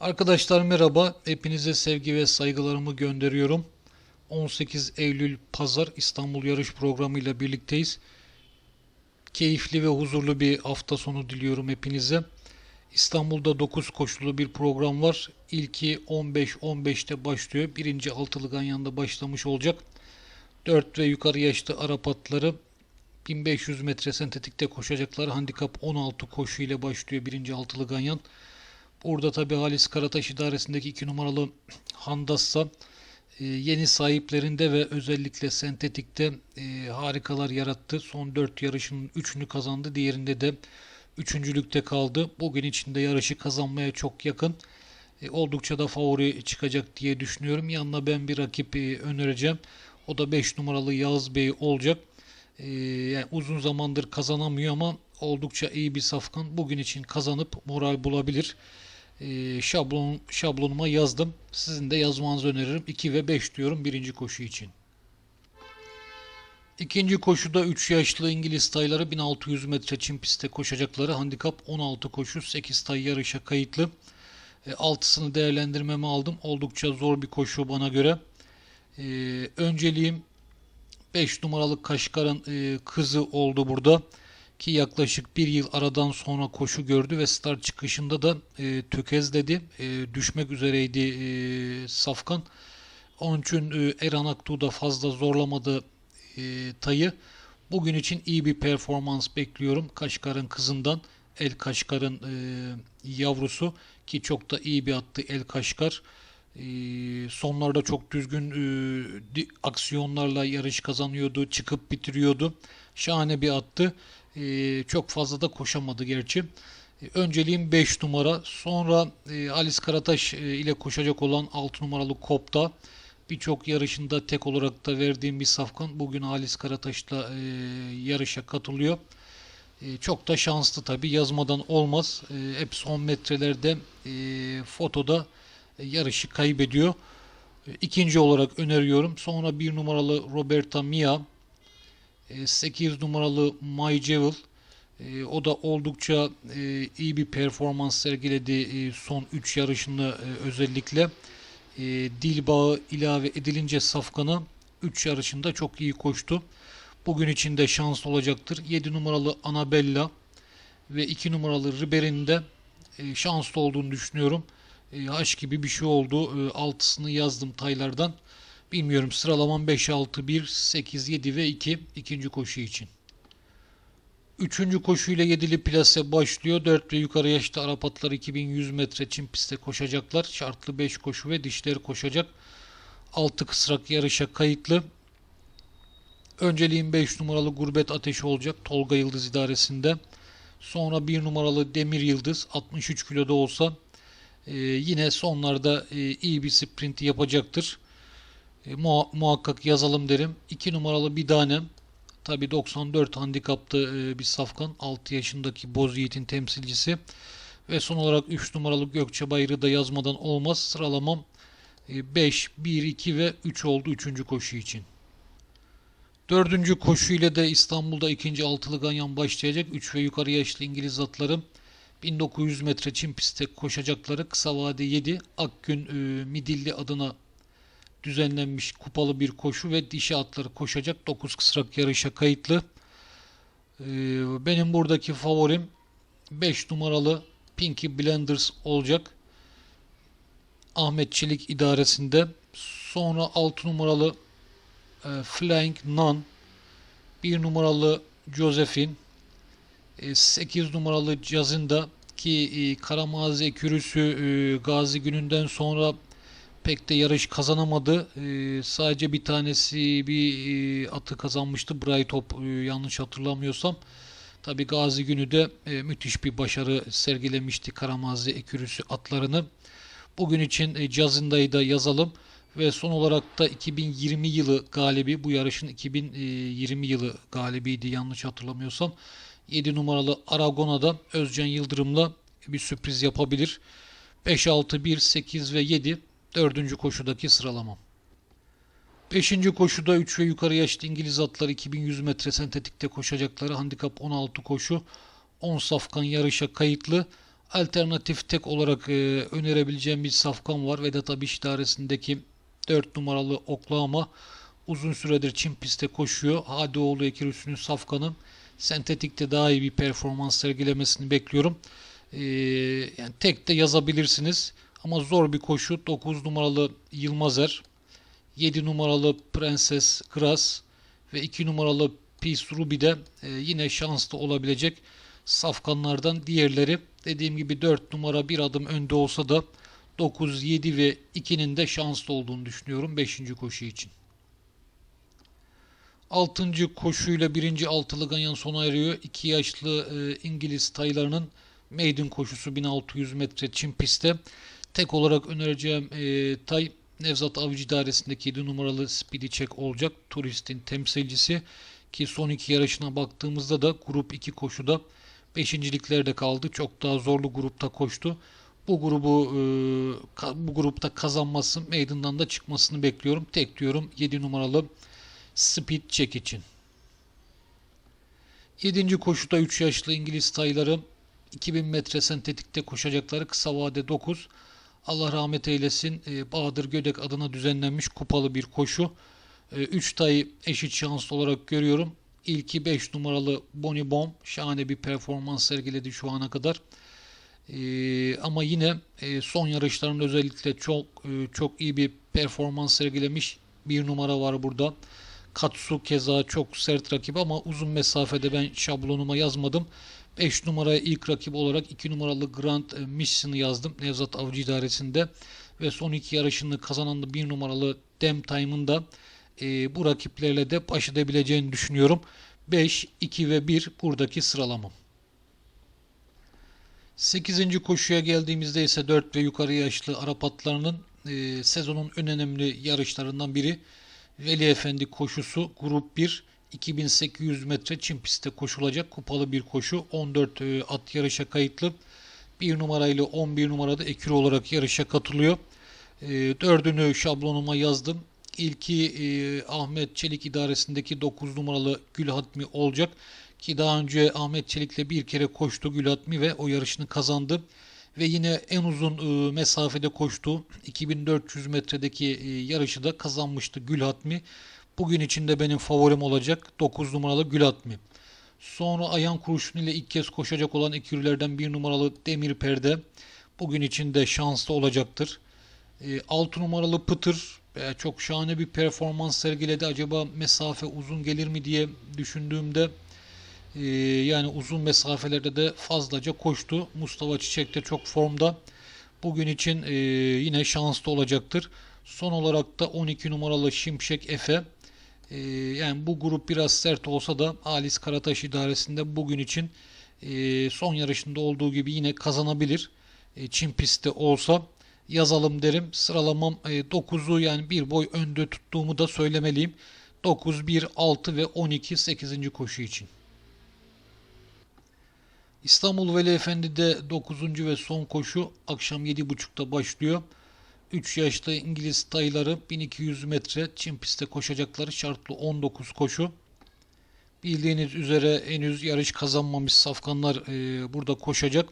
Arkadaşlar merhaba. Hepinize sevgi ve saygılarımı gönderiyorum. 18 Eylül Pazar İstanbul Yarış Programı ile birlikteyiz. Keyifli ve huzurlu bir hafta sonu diliyorum hepinize. İstanbul'da 9 koşulu bir program var. İlki 15-15'te başlıyor. Birinci altılı Ganyan'da başlamış olacak. 4 ve yukarı yaşlı Arap atları 1500 metre sentetikte koşacaklar. Handikap 16 koşu ile başlıyor birinci altılı Ganyan. Burada tabi Halis Karataş idaresindeki 2 numaralı Handassa e, yeni sahiplerinde ve özellikle sentetikte e, harikalar yarattı. Son 4 yarışının 3'ünü kazandı. Diğerinde de üçüncülükte kaldı. Bugün içinde yarışı kazanmaya çok yakın. E, oldukça da favori çıkacak diye düşünüyorum. Yanına ben bir rakip önereceğim. O da 5 numaralı Yağız Bey olacak. Yani uzun zamandır kazanamıyor ama oldukça iyi bir safkan. Bugün için kazanıp moral bulabilir. E, şablon şablonuma yazdım. Sizin de yazmanızı öneririm. 2 ve 5 diyorum birinci koşu için. İkinci koşuda 3 yaşlı İngiliz tayları 1600 metre çim pistte koşacakları handikap 16 koşu 8 tay yarışa kayıtlı. E, altısını değerlendirmeme aldım. Oldukça zor bir koşu bana göre. E, önceliğim 5 numaralı Kaşkar'ın e, kızı oldu burada. Ki yaklaşık bir yıl aradan sonra koşu gördü ve start çıkışında da e, tökezledi. E, düşmek üzereydi e, Safkan. Onun için e, Eren Aktuğ da fazla zorlamadı e, Tay'ı. Bugün için iyi bir performans bekliyorum. Kaşkar'ın kızından. El Kaşkar'ın e, yavrusu ki çok da iyi bir attı El Kaşkar. E, sonlarda çok düzgün e, aksiyonlarla yarış kazanıyordu, çıkıp bitiriyordu. Şahane bir attı. E, çok fazla da koşamadı gerçi. E, Önceliğim 5 numara. Sonra e, Alice Karataş e, ile koşacak olan 6 numaralı Kopta. Birçok yarışında tek olarak da verdiğim bir safkan. Bugün Halis Karataş'la e, yarışa katılıyor. E, çok da şanslı tabi yazmadan olmaz. E, hep son metrelerde e, fotoda e, yarışı kaybediyor. E, ikinci olarak öneriyorum. Sonra bir numaralı Roberta Mia. 8 numaralı My Jewel. E, o da oldukça e, iyi bir performans sergiledi e, son 3 yarışında e, özellikle. E, dil bağı ilave edilince Safkan'a 3 yarışında çok iyi koştu. Bugün için de şans olacaktır. 7 numaralı Anabella ve 2 numaralı Ribery'nin de e, şanslı olduğunu düşünüyorum. E, Haş gibi bir şey oldu. E, altısını yazdım taylardan. Bilmiyorum sıralamam 5, 6, 1, 8, 7 ve 2 ikinci koşu için. Üçüncü koşuyla yedili plase başlıyor. 4 ve yukarı yaşta Arap atları 2100 metre çim pistte koşacaklar. Şartlı 5 koşu ve dişleri koşacak. 6 kısrak yarışa kayıtlı. Önceliğin 5 numaralı Gurbet Ateşi olacak Tolga Yıldız idaresinde. Sonra 1 numaralı Demir Yıldız 63 kiloda olsa e, yine sonlarda e, iyi bir sprint yapacaktır. E, muha- muhakkak yazalım derim. 2 numaralı Bidanem Tabi 94 handikaplı e, bir safkan. 6 yaşındaki Boz Yiğit'in temsilcisi. Ve son olarak 3 numaralı Gökçe Bayır'ı da yazmadan olmaz. Sıralamam e, 5, 1, 2 ve 3 oldu 3. koşu için. Dördüncü koşu ile de İstanbul'da ikinci altılı ganyan başlayacak. 3 ve yukarı yaşlı İngiliz atları 1900 metre çim pistte koşacakları kısa vade 7 Akgün e, Midilli adına düzenlenmiş kupalı bir koşu ve dişi atları koşacak 9 kısrak yarışa kayıtlı. Ee, benim buradaki favorim 5 numaralı Pinky Blenders olacak. Ahmet Çelik idaresinde. Sonra 6 numaralı e, Flying Nun, 1 numaralı Josephine, 8 numaralı Jazinda ki e, Karamazi Ekürüsü e, Gazi gününden sonra pek de yarış kazanamadı. Ee, sadece bir tanesi bir e, atı kazanmıştı. Brightop e, yanlış hatırlamıyorsam. Tabi Gazi günü de e, müthiş bir başarı sergilemişti Karamazi Ekürüsü atlarını. Bugün için e, Cazinda'yı da yazalım. Ve son olarak da 2020 yılı galibi bu yarışın 2020 yılı galibiydi yanlış hatırlamıyorsam. 7 numaralı Aragona'da Özcan Yıldırım'la bir sürpriz yapabilir. 5, 6, 1, 8 ve 7 Dördüncü koşudaki sıralamam. Beşinci koşuda 3 ve yukarı yaşlı İngiliz atlar 2100 metre sentetikte koşacakları handikap 16 koşu 10 safkan yarışa kayıtlı Alternatif tek olarak e, önerebileceğim bir safkan var. Vedat Abiş idaresindeki 4 numaralı Oklahoma uzun süredir Çin pistte koşuyor. Hadioğlu Ekirüsü'nün safkanı. Sentetikte daha iyi bir performans sergilemesini bekliyorum. Ee, yani tek de yazabilirsiniz. Ama zor bir koşu. 9 numaralı Yılmazer, 7 numaralı Prenses Gras ve 2 numaralı Peace Ruby de e, yine şanslı olabilecek safkanlardan diğerleri. Dediğim gibi 4 numara bir adım önde olsa da 9, 7 ve 2'nin de şanslı olduğunu düşünüyorum 5. koşu için. 6. koşuyla 1. altılı ganyan sona eriyor. 2 yaşlı e, İngiliz taylarının maiden koşusu 1600 metre çim pistte. Tek olarak önereceğim e, tay Nevzat Avcı idaresindeki 7 numaralı Speedy Check olacak. Turistin temsilcisi ki son iki yarışına baktığımızda da grup 2 koşuda beşinciliklerde kaldı. Çok daha zorlu grupta koştu. Bu grubu e, bu grupta kazanması, meydandan da çıkmasını bekliyorum. Tek diyorum 7 numaralı Speed Check için. 7. koşuda 3 yaşlı İngiliz tayları 2000 metre sentetikte koşacakları kısa vade 9. Allah rahmet eylesin e, Bahadır Gödek adına düzenlenmiş kupalı bir koşu. 3 e, tay eşit şanslı olarak görüyorum. İlki 5 numaralı Bonnie Bomb şahane bir performans sergiledi şu ana kadar. Ee, ama yine e, son yarışlarında özellikle çok e, çok iyi bir performans sergilemiş bir numara var burada. Katsu keza çok sert rakip ama uzun mesafede ben şablonuma yazmadım. 5 numaraya ilk rakip olarak 2 numaralı Grand Mission'ı yazdım Nevzat Avcı idaresinde. Ve son iki yarışını kazanan da 1 numaralı Dem Time'ın da e, bu rakiplerle de baş edebileceğini düşünüyorum. 5, 2 ve 1 buradaki sıralamam. 8. koşuya geldiğimizde ise 4 ve yukarı yaşlı Arap atlarının e, sezonun en önemli yarışlarından biri Veli Efendi koşusu grup 1 2800 metre çim pistte koşulacak kupalı bir koşu 14 e, at yarışa kayıtlı 1 numarayla 11 numarada ekür olarak yarışa katılıyor. E, dördünü şablonuma yazdım. İlki e, Ahmet Çelik idaresindeki 9 numaralı Gül Hatmi olacak. Ki daha önce Ahmet Çelik'le bir kere koştu Gül Hatmi ve o yarışını kazandı. Ve yine en uzun mesafede koştu 2400 metredeki yarışı da kazanmıştı Gül Hatmi. Bugün içinde benim favorim olacak 9 numaralı Gül Hatmi. Sonra ayağın kurşunu ile ilk kez koşacak olan ekürlerden bir numaralı Demir Perde. Bugün içinde şanslı olacaktır. 6 numaralı Pıtır çok şahane bir performans sergiledi. Acaba mesafe uzun gelir mi diye düşündüğümde e, yani uzun mesafelerde de fazlaca koştu. Mustafa Çiçek de çok formda. Bugün için e, yine şanslı olacaktır. Son olarak da 12 numaralı Şimşek Efe. E, yani bu grup biraz sert olsa da Alis Karataş idaresinde bugün için son yarışında olduğu gibi yine kazanabilir. Çin pistte olsa yazalım derim. Sıralamam 9'u e, yani bir boy önde tuttuğumu da söylemeliyim. 9, 1, 6 ve 12 8. koşu için. İstanbul Veli Efendi'de 9. ve son koşu akşam 7.30'da başlıyor. 3 yaşlı İngiliz tayları 1200 metre Çin pistte koşacakları şartlı 19 koşu. Bildiğiniz üzere henüz yarış kazanmamış safkanlar e, burada koşacak.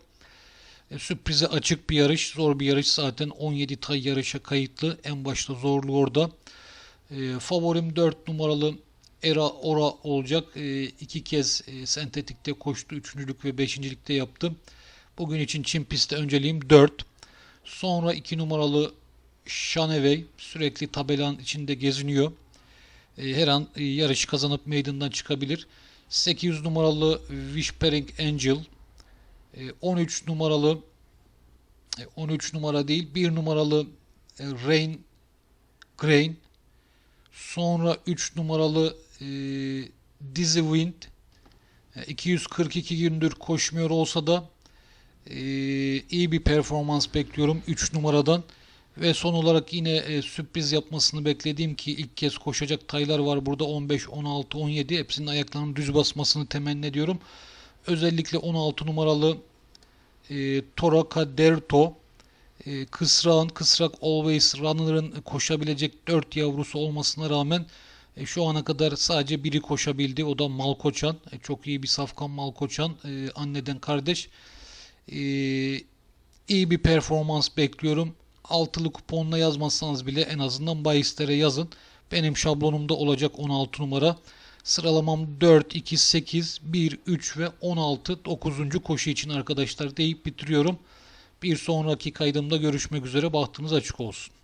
E, sürprize açık bir yarış. Zor bir yarış zaten. 17 tay yarışa kayıtlı. En başta zorlu orada. E, favorim 4 numaralı Era Ora olacak. E, iki kez sentetikte koştu. Üçüncülük ve beşincilikte yaptı. Bugün için Çin pistte önceliğim 4. Sonra 2 numaralı Şanevey sürekli tabelanın içinde geziniyor. E, her an e, yarış kazanıp meydandan çıkabilir. 800 numaralı Whispering Angel 13 e, numaralı 13 e, numara değil 1 numaralı Rain Grain sonra 3 numaralı Dizzy Wind 242 gündür koşmuyor olsa da iyi bir performans bekliyorum 3 numaradan ve son olarak yine e, sürpriz yapmasını beklediğim ki ilk kez koşacak taylar var burada 15, 16, 17 hepsinin ayaklarının düz basmasını temenni ediyorum. Özellikle 16 numaralı e, Toraka Derto e, Kısrak'ın Kısrak Always Runner'ın koşabilecek 4 yavrusu olmasına rağmen e, şu ana kadar sadece biri koşabildi. O da Malkoçan. E, çok iyi bir safkan Malkoçan. E, anneden kardeş. Ee, iyi bir performans bekliyorum. Altılı kuponla yazmazsanız bile en azından bahislere yazın. Benim şablonumda olacak 16 numara. Sıralamam 4, 2, 8, 1, 3 ve 16 9. koşu için arkadaşlar deyip bitiriyorum. Bir sonraki kaydımda görüşmek üzere. Bahtınız açık olsun.